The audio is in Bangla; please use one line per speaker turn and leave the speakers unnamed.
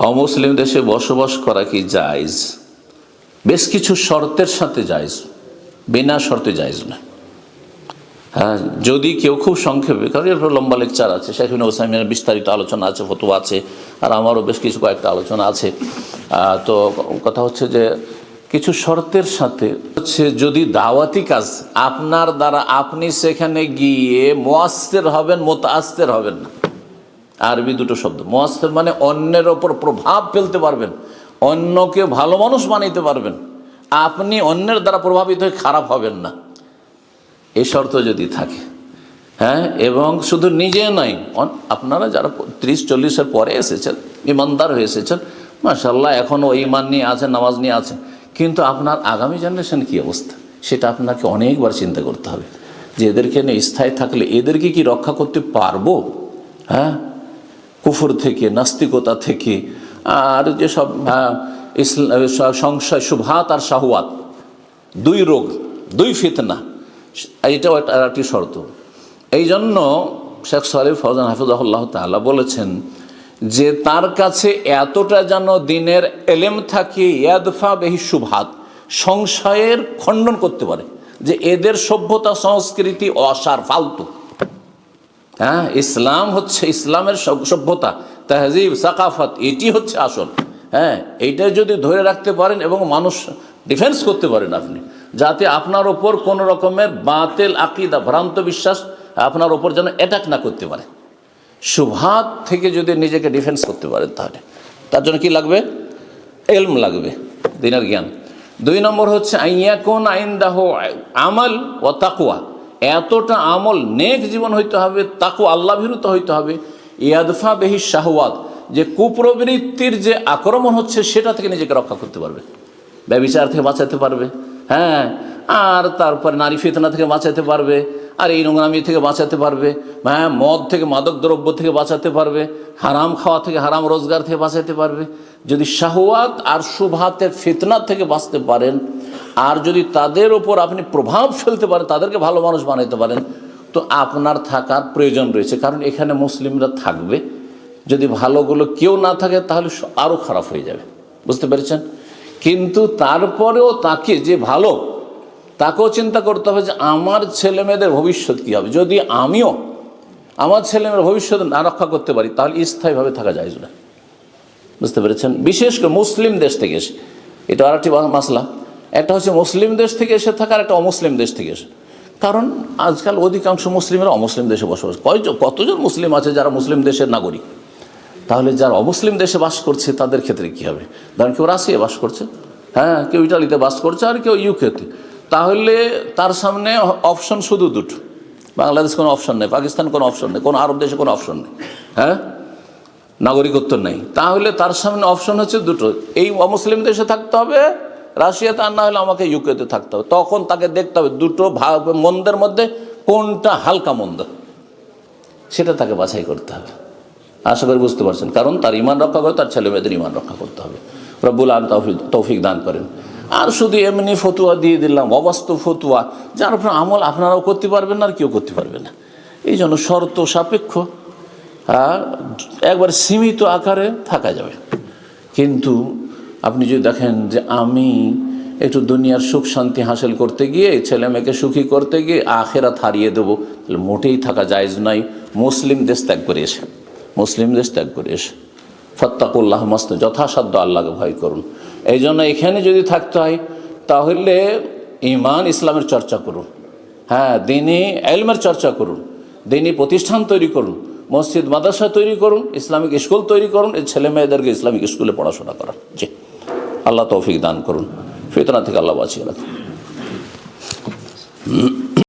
অমুসলিম দেশে বসবাস করা কি জায়জ? বেশ কিছু শর্তের সাথে জায়জ, বিনা শর্তে জায়জ না। হ্যাঁ যদি কেউ খুব সংক্ষেপে, কারণ এর উপর লম্বা লেকচার আছে শেখুন ওসাইমের বিস্তারিত আলোচনা আছে, ফতুয়া আছে, আর আমারও বেশ কিছু কয়েকটা আলোচনা আছে। তো কথা হচ্ছে যে কিছু শর্তের সাথে হচ্ছে যদি দাওয়াতি কাজ আপনার দ্বারা আপনি সেখানে গিয়ে মোয়াস্তের হবেন মোতাস্তের হবেন না। আরবি দুটো শব্দ। মোয়াস্তের মানে অন্যের ওপর প্রভাব ফেলতে পারবেন। অন্যকে ভালো মানুষ বানাইতে পারবেন। আপনি অন্যের দ্বারা প্রভাবিত হয়ে খারাপ হবেন না। এই শর্ত যদি থাকে হ্যাঁ? এবং শুধু নিজে নয় আপনারা যারা ত্রিশ, চল্লিশের পরে এসেছেন, ইমানদার হয়ে এসেছেন মাসাল্লাহ এখনও ইমান নিয়ে আছেন নামাজ নিয়ে আছেন কিন্তু আপনার আগামী জেনারেশন কী অবস্থা? সেটা আপনাকে অনেকবার চিন্তা করতে হবে। যে এদেরকে নিয়ে স্থায়ী থাকলে এদেরকে কি রক্ষা করতে পারব? হ্যাঁ? কুফর থেকে, নাস্তিকতা থেকে, আর যেসব ইসলাম সংশয়, সুভাত আর শাহুয়াত, দুই রোগ, দুই ফিতনা, এটাও একটা শর্ত। এই জন্য শেখ সালিফ ফৌজান হাফিজাহুল্লাহ তাআলা বলেছেন যে তার কাছে এতটা যেন দিনের এলেম থাকে, ইয়াদফা বেহি সুভাত, সংশয়ের খণ্ডন করতে পারে, যে এদের সভ্যতা, সংস্কৃতি অসার, ফালতু। হ্যাঁ ইসলাম হচ্ছে ইসলামের সভ- সভ্যতা, তাহজিব, সাকাফত, এটি হচ্ছে আসল। হ্যাঁ এইটা যদি ধরে রাখতে পারেন এবং মানুষ ডিফেন্স করতে পারেন আপনি, যাতে আপনার ওপর কোনো রকমের বাতেল আকিদা, ভ্রান্ত বিশ্বাস আপনার ওপর যেন অ্যাটাক না করতে পারে। সুভাত থেকে যদি নিজেকে ডিফেন্স করতে পারেন তাহলে। তার জন্য কি লাগবে? এলম লাগবে, দিনের জ্ঞান। দুই নম্বর হচ্ছে, আইয়াকুন আইন্দাহ আমল ও তাকুয়া। এতটা আমল নেক জীবন হইতে হবে তাকু আল্লাহ হইতে হবে। ইয়াদফা বেহি শাহওয়াত, যে কুপ্রবৃত্তির যে আক্রমণ হচ্ছে, সেটা থেকে নিজেকে রক্ষা করতে পারবে। ব্যবিচার থেকে বাঁচাতে পারবে। হ্যাঁ আর তারপরে নারী ফিতনা থেকে বাঁচাতে পারবে, আর এই নোংরামি থেকে বাঁচাতে পারবে। হ্যাঁ মদ থেকে, মাদক দ্রব্য থেকে বাঁচাতে পারবে, হারাম খাওয়া থেকে, হারাম রোজগার থেকে বাঁচাতে পারবে। যদি শাহওয়াত আর সুভাতের ফিতনা থেকে বাঁচতে পারেন আর যদি তাদের ওপর আপনি প্রভাব ফেলতে পারেন, তাদেরকে ভালো মানুষ বানাইতে পারেন, তো আপনার থাকার প্রয়োজন রয়েছে। কারণ এখানে মুসলিমরা থাকবে। যদি ভালোগুলো কেউ না থাকে, তাহলে আরও খারাপ হয়ে যাবে। বুঝতে পেরেছেন? কিন্তু তারপরেও তাকে যে ভালো, তাকেও চিন্তা করতে হবে যে আমার ছেলে মেয়েদের ভবিষ্যৎ কী হবে। যদি আমিও আমার ছেলে মেয়ের ভবিষ্যৎ না রক্ষা করতে পারি, তাহলে স্থায়ীভাবে থাকা যায় না। বুঝতে পেরেছেন? বিশেষ করে মুসলিম দেশ থেকে এসে। এটা আর একটি মাসলা। একটা হচ্ছে মুসলিম দেশ থেকে এসে থাকা আর একটা অমুসলিম দেশ থেকে এসে। কারণ আজকাল অধিকাংশ মুসলিমরা অমুসলিম দেশে বসবাস কয়জন কতজন মুসলিম আছে যারা মুসলিম দেশের নাগরিক? তাহলে যারা অমুসলিম দেশে বাস করছে, তাদের ক্ষেত্রে কী হবে? ধরেন কেউ রাশিয়া বাস করছে। হ্যাঁ কেউ ইটালিতে বাস করছে আর কেউ ইউকেতে। তাহলে তার সামনে অপশন শুধু দুটো। বাংলাদেশ কোনো অপশন নেই, পাকিস্তান কোনো অপশন নেই, কোনো আরব দেশে কোনো অপশন নেই। হ্যাঁ? নাগরিকত্ব নেই। তাহলে তার সামনে অপশন হচ্ছে দুটো। এই অমুসলিম দেশে থাকতে হবে রাশিয়াতে আর না হলে আমাকে ইউকেতে থাকতে হবে। তখন তাকে দেখতে হবে দুটো ভাগ মন্দের মধ্যে কোনটা হালকা মন্দ। সেটা তাকে বাছাই করতে হবে। আশা করি বুঝতে পারছেন। কারণ তার ইমান রক্ষা করে, তার ছেলে মেয়েদের ইমান রক্ষা করতে হবে। রব্বুল আলম তৌফিক তৌফিক দান করেন। আর শুধু এমনি ফতুয়া দিয়ে দিলাম, অবাস্তব ফতুয়া। যার উপর আমল আপনারাও করতে পারবেন না, আর কেউ করতে পারবে না। এই জন্য শর্ত সাপেক্ষ। একবার সীমিত আকারে থাকা যাবে। কিন্তু আপনি যদি দেখেন যে আমি একটু দুনিয়ার সুখ শান্তি হাসিল করতে গিয়ে, ছেলে মেয়েকে সুখী করতে গিয়ে আখেরাত হারিয়ে দেবো, তাহলে মোটেই থাকা জায়জ নাই। মুসলিম দেশ ত্যাগ করে এসে, মুসলিম দেশ ত্যাগ করে এসে। ফত্তাকুল্লাহ মস্ত যথাসাধ্য আল্লাহকে ভয় করুন। এই জন্য এখানে যদি থাকতে হয়, তাহলে ইমান ইসলামের চর্চা করুন। হ্যাঁ দিনই এলমের চর্চা করুন। দিনই প্রতিষ্ঠান তৈরি করুন। মসজিদ, মাদ্রাসা তৈরি করুন। ইসলামিক স্কুল তৈরি করুন। এই ছেলে মেয়েদেরকে ইসলামিক স্কুলে পড়াশোনা করান। জি। আল্লাহ তৌফিক দান করুন। ফিতনা থেকে আল্লাহ বাঁচিয়ে রাখুন।